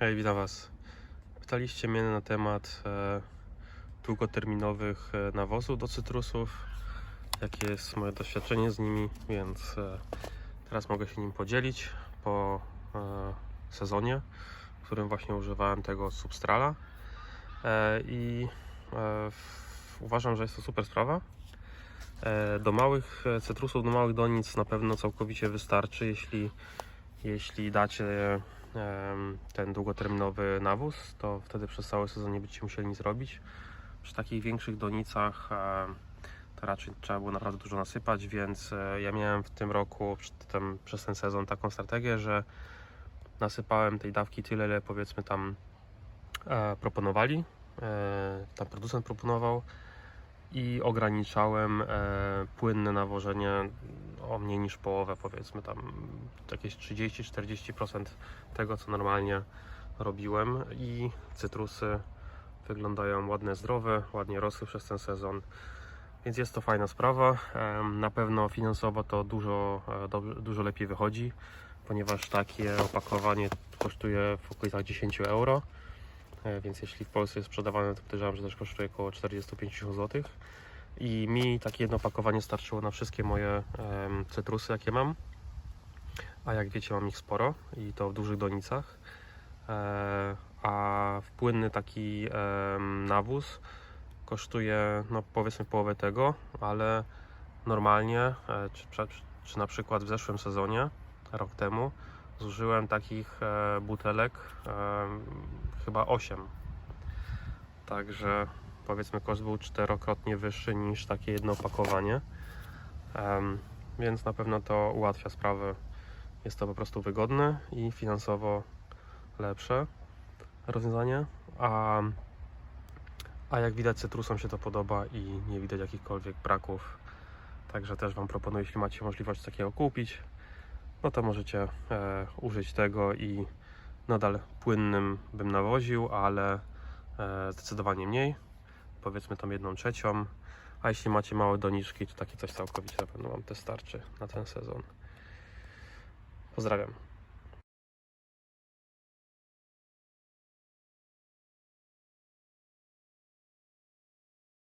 Hej, witam Was. Pytaliście mnie na temat e, długoterminowych e, nawozów do cytrusów, jakie jest moje doświadczenie z nimi, więc e, teraz mogę się nim podzielić po e, sezonie, w którym właśnie używałem tego substrala e, i e, w, uważam, że jest to super sprawa. E, do małych e, cytrusów, do małych donic na pewno całkowicie wystarczy, jeśli, jeśli dacie ten długoterminowy nawóz, to wtedy przez cały sezon nie będziecie musieli nic robić. Przy takich większych donicach to raczej trzeba było naprawdę dużo nasypać, więc e, ja miałem w tym roku przez ten sezon taką strategię, że nasypałem tej dawki tyle, ile powiedzmy tam e, proponowali, e, tam producent proponował i ograniczałem płynne nawożenie o mniej niż połowę, powiedzmy tam jakieś 30-40% tego, co normalnie robiłem i cytrusy wyglądają ładne, zdrowe, ładnie rosły przez ten sezon. Więc jest to fajna sprawa. Na pewno finansowo to dużo, e, dużo lepiej wychodzi, ponieważ takie opakowanie kosztuje w okolicach 10 euro. E, Więc jeśli w Polsce jest sprzedawane, to podejrzewam, że też kosztuje około 40-50 zł. I mi takie jedno opakowanie starczyło na wszystkie moje cytrusy, jakie mam. A jak wiecie, mam ich sporo i to w dużych donicach. E, a płynny taki nawóz kosztuje no powiedzmy połowę tego, ale normalnie, e, czy, czy na przykład w zeszłym sezonie, rok temu, zużyłem takich e, butelek chyba 8. Także powiedzmy koszt był czterokrotnie wyższy niż takie jedno opakowanie. Więc na pewno to ułatwia sprawę. Jest to po prostu wygodne i finansowo lepsze rozwiązanie. A, a jak widać, cytrusom się to podoba i nie widać jakichkolwiek braków. Także też Wam proponuję, jeśli macie możliwość takiego kupić, no to możecie e, użyć tego i nadal płynnym bym nawoził, ale e, zdecydowanie mniej. Powiedzmy tam jedną trzecią. A jeśli macie małe doniczki, to takie coś całkowicie na pewno Wam też starczy na ten sezon. Pozdrawiam.